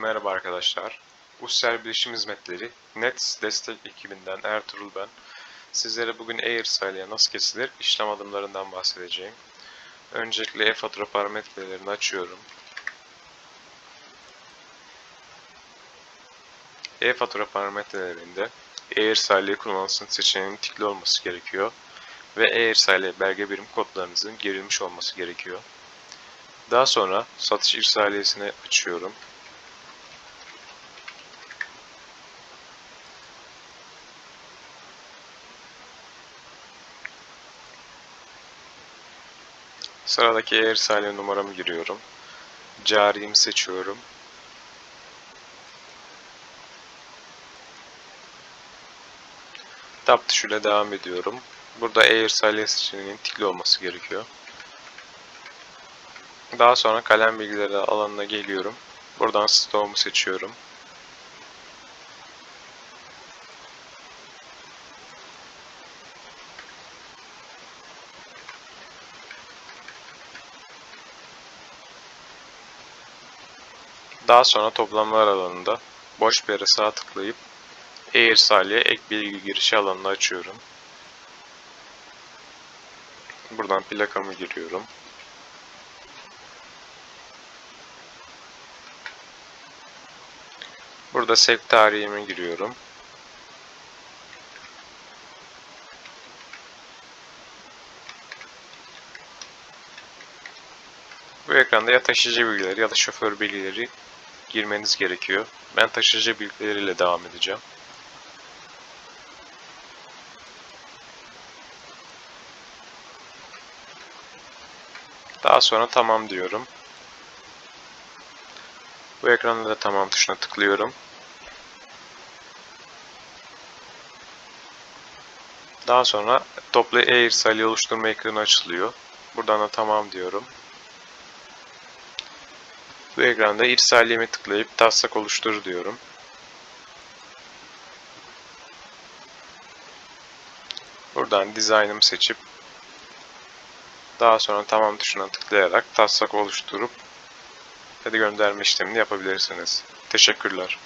Merhaba arkadaşlar. Usser Bilişim Hizmetleri Nets destek ekibinden Ertuğrul ben. Sizlere bugün Air ile nasıl kesilir işlem adımlarından bahsedeceğim. Öncelikle e-fatura parametrelerini açıyorum. E-fatura parametrelerinde Air ile kullanılsın seçeneğinin tikli olması gerekiyor. Ve Air ile belge birim kodlarınızın girilmiş olması gerekiyor. Daha sonra satış irsaliyesini açıyorum. Sıradaki eğer saniye numaramı giriyorum. Cariyimi seçiyorum. Tab tuşuyla devam ediyorum. Burada Air Salya seçeneğinin tikli olması gerekiyor. Daha sonra kalem bilgileri alanına geliyorum. Buradan Store'umu seçiyorum. Daha sonra toplamlar alanında boş bir yere sağ tıklayıp Air Salya ek bilgi girişi alanını açıyorum. Buradan plakamı giriyorum. Burada sevk tarihimi giriyorum. Bu ekranda ya taşıyıcı bilgileri ya da şoför bilgileri girmeniz gerekiyor. Ben taşıyıcı bilgileriyle devam edeceğim. Daha sonra tamam diyorum. Bu ekranda da tamam tuşuna tıklıyorum. Daha sonra toplu salya oluşturma ekranı açılıyor. Buradan da tamam diyorum. Bu ekranda irsaliyeme tıklayıp taslak oluştur diyorum. Buradan dizaynımı seçip daha sonra tamam tuşuna tıklayarak taslak oluşturup hadi gönderme işlemini yapabilirsiniz. Teşekkürler.